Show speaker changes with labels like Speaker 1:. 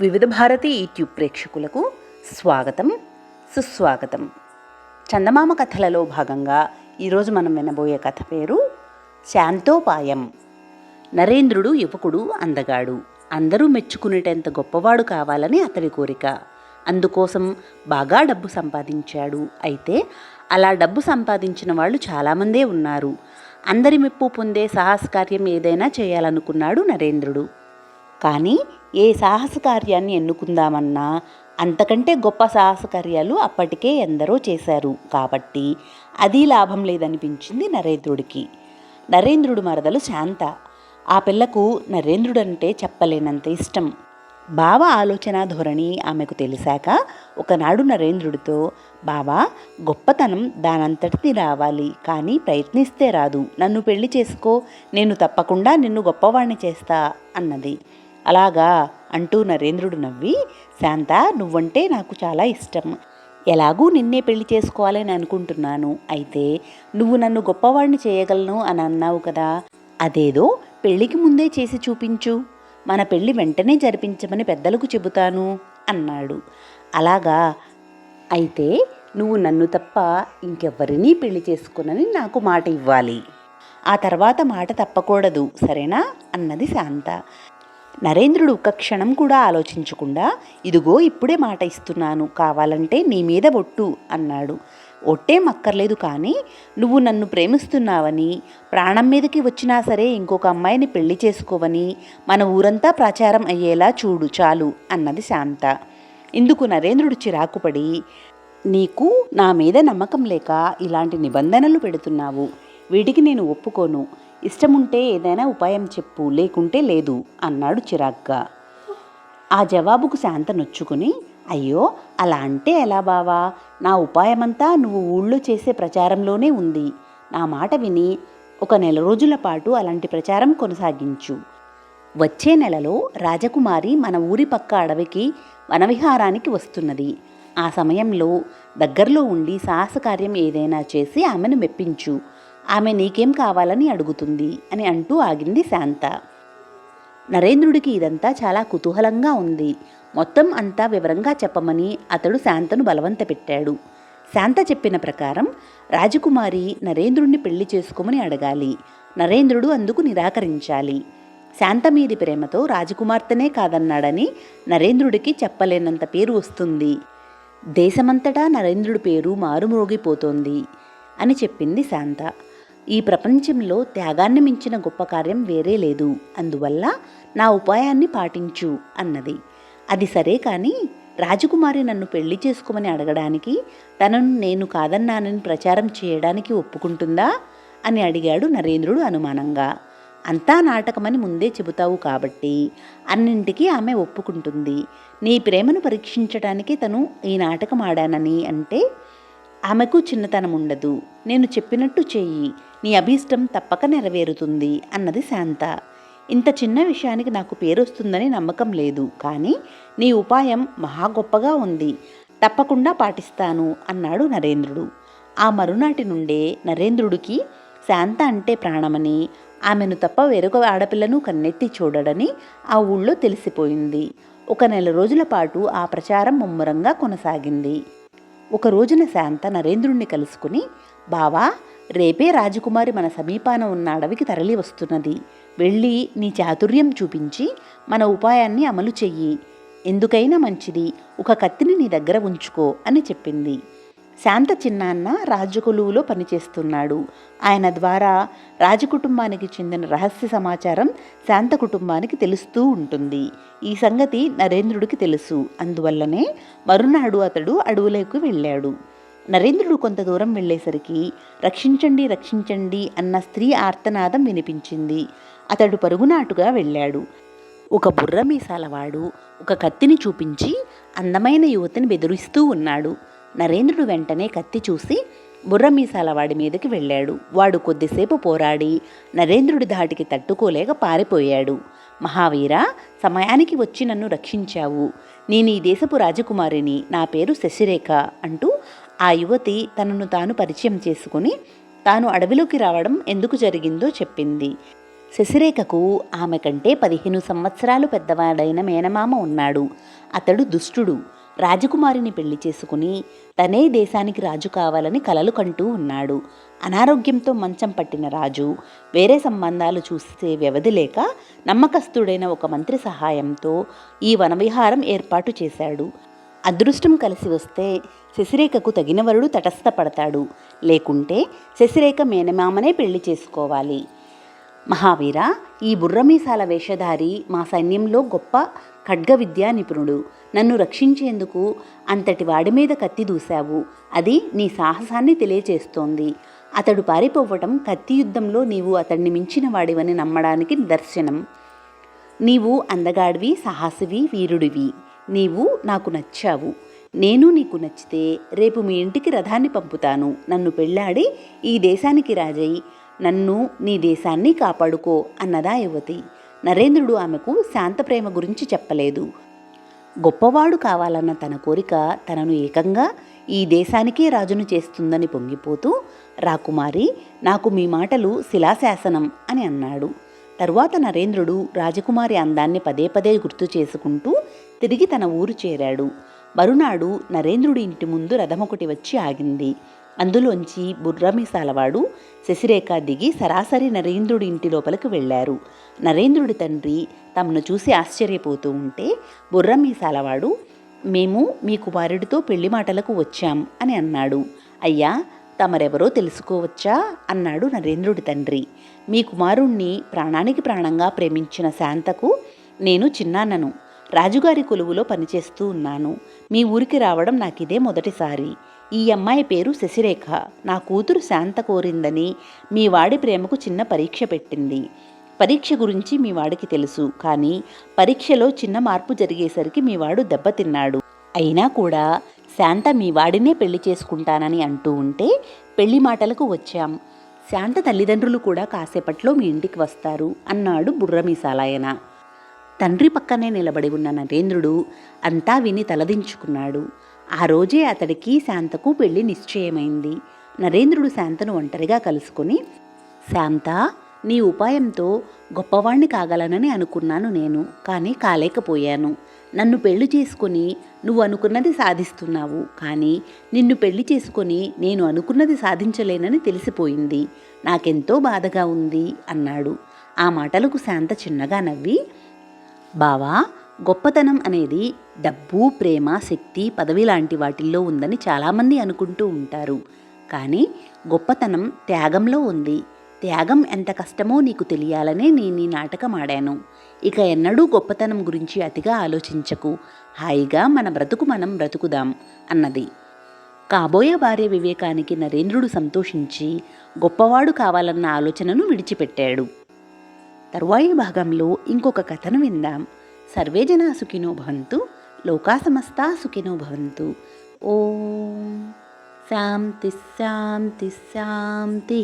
Speaker 1: వివిధ భారతి యూట్యూబ్ ప్రేక్షకులకు స్వాగతం సుస్వాగతం. చందమామ కథలలో భాగంగా ఈరోజు మనం వినబోయే కథ పేరు శాంతోపాయం. నరేంద్రుడు యువకుడు అందగాడు. అందరూ మెచ్చుకునేటంత గొప్పవాడు కావాలని అతడి కోరిక. అందుకోసం బాగా డబ్బు సంపాదించాడు. అయితే అలా డబ్బు సంపాదించిన వాళ్ళు చాలామందే ఉన్నారు. అందరి మెప్పు పొందే సాహస కార్యం ఏదైనా చేయాలనుకున్నాడు నరేంద్రుడు. కానీ ఏ సాహస కార్యాన్ని ఎన్నుకుందామన్నా అంతకంటే గొప్ప సాహస కార్యాలు అప్పటికే ఎందరో చేశారు. కాబట్టి అది లాభం లేదనిపించింది నరేంద్రుడికి. నరేంద్రుడు మరదలు శాంత. ఆ పిల్లకు నరేంద్రుడంటే చెప్పలేనంత ఇష్టం. బావ ఆలోచన ధోరణి ఆమెకు తెలిసాక ఒకనాడు నరేంద్రుడితో బావా గొప్పతనం దానంతటిది రావాలి కానీ ప్రయత్నిస్తే రాదు. నన్ను పెళ్ళి చేసుకో. నేను తప్పకుండా నిన్ను గొప్పవాణ్ణి చేస్తా అన్నది. అలాగా అంటూ నరేంద్రుడు నవ్వి శాంత నువ్వంటే నాకు చాలా ఇష్టం. ఎలాగూ నిన్నే పెళ్ళి చేసుకోవాలని అనుకుంటున్నాను. అయితే నువ్వు నన్ను గొప్పవాడిని చేయగలను అని అన్నావు కదా. అదేదో పెళ్ళికి ముందే చేసి చూపించు. మన పెళ్ళి వెంటనే జరిపించమని పెద్దలకు చెబుతాను అన్నాడు. అలాగా. అయితే నువ్వు నన్ను తప్ప ఇంకెవ్వరినీ పెళ్ళి చేసుకునని నాకు మాట ఇవ్వాలి. ఆ తర్వాత మాట తప్పకూడదు సరేనా? అన్నది శాంత. నరేంద్రుడు ఒక్క క్షణం కూడా ఆలోచించకుండా ఇదిగో ఇప్పుడే మాట ఇస్తున్నాను కావాలంటే నీ మీద ఒట్టు అన్నాడు. ఒట్టేం అక్కర్లేదు కానీ నువ్వు నన్ను ప్రేమిస్తున్నావని ప్రాణం మీదకి వచ్చినా సరే ఇంకొక అమ్మాయిని పెళ్ళి చేసుకోవని మన ఊరంతా ప్రచారం అయ్యేలా చూడు చాలు అన్నది శాంత. ఇందుకు నరేంద్రుడు చిరాకుపడి నీకు నా మీద నమ్మకం లేక ఇలాంటి నిబంధనలు పెడుతున్నావు. వీటికి నేను ఒప్పుకోను. ఇష్టముంటే ఏదైనా ఉపాయం చెప్పు లేకుంటే లేదు అన్నాడు చిరాగ్గా. ఆ జవాబుకు శాంత నొచ్చుకుని అయ్యో అలా అంటే ఎలా బావా? నా ఉపాయమంతా నువ్వు ఊళ్ళో చేసే ప్రచారంలోనే ఉంది. నా మాట విని ఒక నెల రోజుల పాటు అలాంటి ప్రచారం కొనసాగించు. వచ్చే నెలలో రాజకుమారి మన ఊరి పక్క అడవికి వనవిహారానికి వస్తున్నది. ఆ సమయంలో దగ్గరలో ఉండి సాహసకార్యం ఏదైనా చేసి ఆమెను మెప్పించు. ఆమె నీకేం కావాలని అడుగుతుంది అని అంటూ ఆగింది శాంత. నరేంద్రుడికి ఇదంతా చాలా కుతూహలంగా ఉంది. మొత్తం అంతా వివరంగా చెప్పమని అతడు శాంతను బలవంత పెట్టాడు. శాంత చెప్పిన ప్రకారం రాజకుమారి నరేంద్రుణ్ణి పెళ్ళి చేసుకోమని అడగాలి. నరేంద్రుడు అందుకు నిరాకరించాలి. శాంత మీది ప్రేమతో రాజకుమార్తెనే కాదన్నాడని నరేంద్రుడికి చెప్పలేనంత పేరు వస్తుంది. దేశమంతటా నరేంద్రుడి పేరు మారుమ్రోగిపోతోంది. అని చెప్పింది శాంత. ఈ ప్రపంచంలో త్యాగాన్ని మించిన గొప్ప కార్యం వేరే లేదు. అందువల్ల నా ఉపాయాన్ని పాటించు అన్నది. అది సరే కానీ రాజకుమారి నన్ను పెళ్ళి చేసుకోమని అడగడానికి తనను నేను కాదన్నానని ప్రచారం చేయడానికి ఒప్పుకుంటుందా అని అడిగాడు నరేంద్రుడు అనుమానంగా. అంతా నాటకమని ముందే చెబుతావు కాబట్టి అన్నింటికీ ఆమె ఒప్పుకుంటుంది. నీ ప్రేమను పరీక్షించడానికి తను ఈ నాటకం ఆడానని అంటే ఆమెకు చిన్నతనం ఉండదు నేను చెప్పినట్టు చెయ్యి. నీ అభీష్టం తప్పక నెరవేరుతుంది అన్నది శాంత. ఇంత చిన్న విషయానికి నాకు పేరు వస్తుందని నమ్మకం లేదు. కానీ నీ ఉపాయం మహా గొప్పగా ఉంది. తప్పకుండా పాటిస్తాను అన్నాడు నరేంద్రుడు. ఆ మరునాటి నుండే నరేంద్రుడికి శాంత అంటే ప్రాణమని ఆమెను తప్ప వేరొక ఆడపిల్లను కన్నెత్తి చూడడని ఆ ఊళ్ళో తెలిసిపోయింది. ఒక నెల రోజుల పాటు ఆ ప్రచారం ముమ్మరంగా కొనసాగింది. ఒక రోజున శాంత నరేంద్రుణ్ణి కలుసుకుని బావా రేపే రాజకుమారి మన సమీపాన ఉన్న అడవికి తరలి వస్తున్నది. వెళ్ళి నీ చాతుర్యం చూపించి మన ఉపాయాన్ని అమలు చెయ్యి. ఎందుకైనా మంచిది. ఒక కత్తిని నీ దగ్గర ఉంచుకో అని చెప్పింది. శాంత చిన్నాన్న రాజకొలువులో పనిచేస్తున్నాడు. ఆయన ద్వారా రాజకుటుంబానికి చెందిన రహస్య సమాచారం శాంత కుటుంబానికి తెలుస్తూ ఉంటుంది. ఈ సంగతి నరేంద్రుడికి తెలుసు. అందువల్లనే మరునాడు అతడు అడవులకు వెళ్ళాడు. నరేంద్రుడు కొంత దూరం వెళ్ళేసరికి రక్షించండి రక్షించండి అన్న స్త్రీ ఆర్తనాదం వినిపించింది. అతడు పరుగునాటుగా వెళ్ళాడు. ఒక బుర్ర మీసాలవాడు ఒక కత్తిని చూపించి అందమైన యువతిని బెదిరిస్తూ ఉన్నాడు. నరేంద్రుడు వెంటనే కత్తి చూసి బుర్రమీసాల వాడి మీదకి వెళ్ళాడు. వాడు కొద్దిసేపు పోరాడి నరేంద్రుడి ధాటికి తట్టుకోలేక పారిపోయాడు. మహావీర సమయానికి వచ్చి నన్ను రక్షించావు. నేను ఈ దేశపు రాజకుమారిని. నా పేరు శశిరేఖ అంటూ ఆ యువతి తనను తాను పరిచయం చేసుకుని తాను అడవిలోకి రావడం ఎందుకు జరిగిందో చెప్పింది. శశిరేఖకు ఆమె కంటే పదిహేను సంవత్సరాలు పెద్దవాడైన మేనమామ ఉన్నాడు. అతడు దుష్టుడు. రాజకుమారిని పెళ్ళి చేసుకుని తనే దేశానికి రాజు కావాలని కలలు కంటూ ఉన్నాడు. అనారోగ్యంతో మంచం పట్టిన రాజు వేరే సంబంధాలు చూసే వ్యవధి లేక నమ్మకస్తుడైన ఒక మంత్రి సహాయంతో ఈ వనవిహారం ఏర్పాటు చేశాడు. అదృష్టం కలిసి వస్తే శశిరేఖకు తగిన వరుడు తటస్థపడతాడు. లేకుంటే శశిరేఖ మేనమామనే పెళ్ళి చేసుకోవాలి. మహావీర ఈ బుర్రమీసాల వేషధారి మా సైన్యంలో గొప్ప ఖడ్గ విద్యా నిపుణుడు. నన్ను రక్షించేందుకు అంతటి వాడి మీద కత్తి దూశావు. అది నీ సాహసాన్ని తెలియచేస్తోంది. అతడు పారిపోవటం కత్తి యుద్ధంలో నీవు అతన్ని మించిన వాడివని నమ్మడానికి నిదర్శనం. నీవు అందగాడివి సాహసివి వీరుడివి. నీవు నాకు నచ్చావు. నేను నీకు నచ్చితే రేపు మీ ఇంటికి రథాన్ని పంపుతాను. నన్ను పెళ్ళాడి ఈ దేశానికి రాజై నన్ను నీ దేశాన్ని కాపాడుకో అన్నదా యువతి. నరేంద్రుడు ఆమెకు శాంత ప్రేమ గురించి చెప్పలేదు. గొప్పవాడు కావాలన్న తన కోరిక తనను ఏకంగా ఈ దేశానికే రాజును చేస్తుందని పొంగిపోతూ రాకుమారి నాకు మీ మాటలు శిలాశాసనం అని అన్నాడు. తరువాత నరేంద్రుడు రాజకుమారి అందాన్ని పదే పదే గుర్తు చేసుకుంటూ తిరిగి తన ఊరు చేరాడు. మరునాడు నరేంద్రుడి ఇంటి ముందు రథమొకటి వచ్చి ఆగింది. అందులోంచి బుర్రమీసాలవాడు శశిరేఖ దిగి సరాసరి నరేంద్రుడి ఇంటి లోపలికి వెళ్ళారు. నరేంద్రుడి తండ్రి తమను చూసి ఆశ్చర్యపోతూ ఉంటే బుర్రమీసాలవాడు మేము మీ కుమారుడితో పెళ్ళి మాటలకు వచ్చాం అని అన్నాడు. అయ్యా తమరెవరో తెలుసుకోవచ్చా? అన్నాడు నరేంద్రుడి తండ్రి. మీ కుమారుణ్ణి ప్రాణానికి ప్రాణంగా ప్రేమించిన శాంతకు నేను చిన్నాన్నను. రాజుగారి కొలువులో పనిచేస్తూ ఉన్నాను. మీ ఊరికి రావడం నాకిదే మొదటిసారి. ఈ అమ్మాయి పేరు శశిరేఖ. నా కూతురు శాంత కోరిందని మీ వాడి ప్రేమకు చిన్న పరీక్ష పెట్టింది. పరీక్ష గురించి మీ వాడికి తెలుసు కానీ పరీక్షలో చిన్న మార్పు జరిగేసరికి మీ వాడు దెబ్బతిన్నాడు అయినా కూడా శాంత మీ వాడినే పెళ్ళి చేసుకుంటానని అంటూ ఉంటే పెళ్ళి మాటలకు వచ్చాం. శాంత తల్లిదండ్రులు కూడా కాసేపట్లో మీ ఇంటికి వస్తారు అన్నాడు బుర్రమీసాలాయన తండ్రి పక్కనే నిలబడి ఉన్న నరేంద్రుడు అంతా విని తలదించుకున్నాడు. ఆ రోజే అతడికి శాంతకు పెళ్ళి నిశ్చయమైంది. నరేంద్రుడు శాంతను ఒంటరిగా కలుసుకొని శాంత నీ ఉపాయంతో గొప్పవాణ్ణి కాగలనని అనుకున్నాను నేను కానీ కాలేకపోయాను. నన్ను పెళ్ళి చేసుకుని నువ్వు అనుకున్నది సాధిస్తున్నావు కానీ నిన్ను పెళ్ళి చేసుకుని నేను అనుకున్నది సాధించలేనని తెలిసిపోయింది. నాకెంతో బాధగా ఉంది అన్నాడు. ఆ మాటలకు శాంత చిన్నగా నవ్వి బావా గొప్పతనం అనేది డబ్బు ప్రేమ శక్తి పదవి లాంటి వాటిల్లో ఉందని చాలామంది అనుకుంటూ ఉంటారు. కానీ గొప్పతనం త్యాగంలో ఉంది. త్యాగం ఎంత కష్టమో నీకు తెలియాలనే నేను ఈ నాటకం ఆడాను. ఇక ఎన్నడూ గొప్పతనం గురించి అతిగా ఆలోచించకు. హాయిగా మన బ్రతుకు మనం బ్రతుకుదాం అన్నది. కాబోయే భార్య వివేకానికి నరేంద్రుడు సంతోషించి గొప్పవాడు కావాలన్న ఆలోచనను విడిచిపెట్టాడు. తరువాయి భాగంలో ఇంకొక కథను విందాం. ಸರ್ವೇ ಜನ ಸುಖಿನೋ ಭವಂತು ಲೋಕಾ ಸಮಸ್ತ ಸುಖಿನೋ ಭವಂತು. ಓಂ ಶಾಂತಿ ಶಾಂತಿ ಶಾಂತಿ.